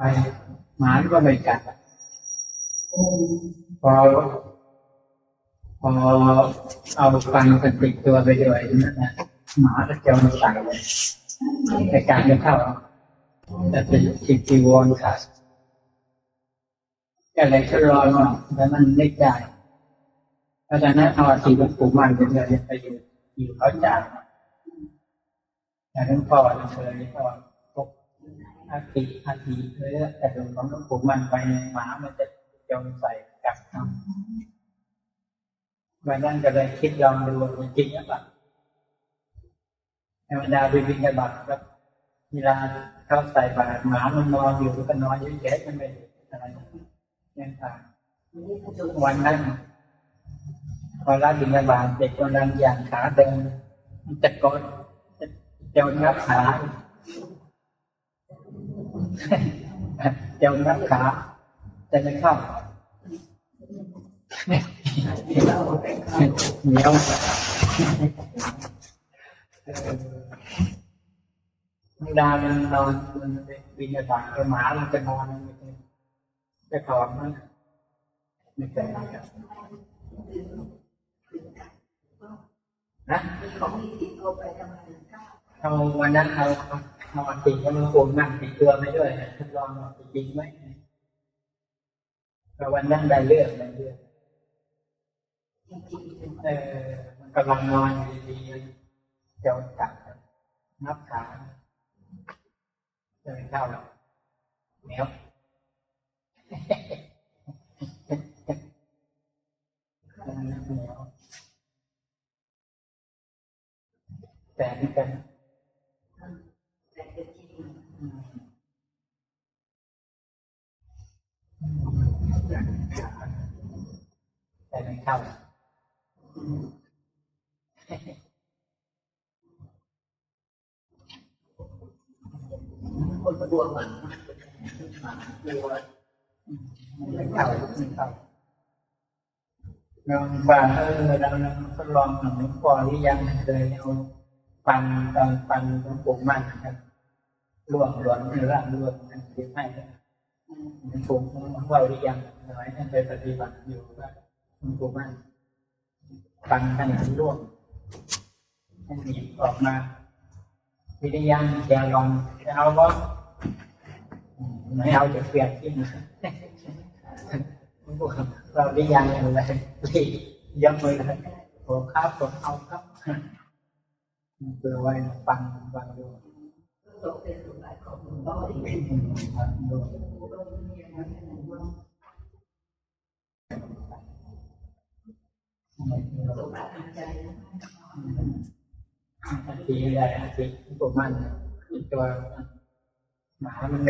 ไปหมาก็ไม่กัดพอพอเอาฟันกันติดตัวไปด้วยนั่นนะหมาก็จะมาใส่เลยแต่การจะเข้าแต่เป็นจิตจีวรขาดก็เลยทดลองว่าแล้วมันไม่ได้เพราะฉะนั้นเอาสีหลวงปู่มันเป็นเลยไปอยู่อยู่เขาจ่ายแต่หลวงพ่อเคยก็พบ อาทิอาทิเลยแต่หลวงของหลวงปู่มันไปในหมามันจะจงใส่กัดเอาวันนั้นก็เลยคิดลองดูว่าจริงหรือเปล่าธรรมดาไปบินกระบาดครับเวลาเข้าใส่บาตรหมามันนอนอยู่ก็นอนเฉยๆมันไม่อะไรยังตามวันนั้นพอรับบินกระบาดเด็กกำลังย่างขาเดินมันจะกดจะจะงับขา จะงับขาจะไม่เข้าเหนียวธรรมดามันนอนมั นบินกระบาดไปหมามจะนอนจะจะถอนมันไม่เป็นไรครับนะของมีติดตัวไปทำไมเอาวันโค้งนั่งติดตัวไม่ด้วยทดลองว่าจริงไหมแต่วันนั้นได้เลือกได้เลือกจริงๆเออมันกำลังนอนอยู่ดีๆเจ้าจับนับขาจะไม่เข้าหรอกเหนียวเหนียแต่นี่กัน แต่เป็นจริง อืม แต่ไม่เข้าคนกลัวหมาหมากลัวไม่เข้าไม่เข้าลองฟังเออเราลองทดลองหน่อยก่อนที่ยังไม่เคยเอาฟันตอนฟันของผมมันนครับล่วงหลวนหรือว่าล่วงนั่นคือให้ ผมผมว่าหรือยังหน่อยท่านไปปฏิบัติอยู่ว่าคุณปู่มันฟันขนาดล่วงท่านหยิบออกมาวิทยังอย่าลองจะเอาว่าไม่เอาจะเปลี่ยนที่นะเราวิทยังอะไรรีบยับมือเลยโอ้ครับผมเอาครับเพื่อไว้ฟังฟังดูตกเป็นสมบัติของคุณพ่อที่เป็นฟังดูสมบัติทางใจนะอาทีอะ ไรอาทีผมมันตัวหมามันไ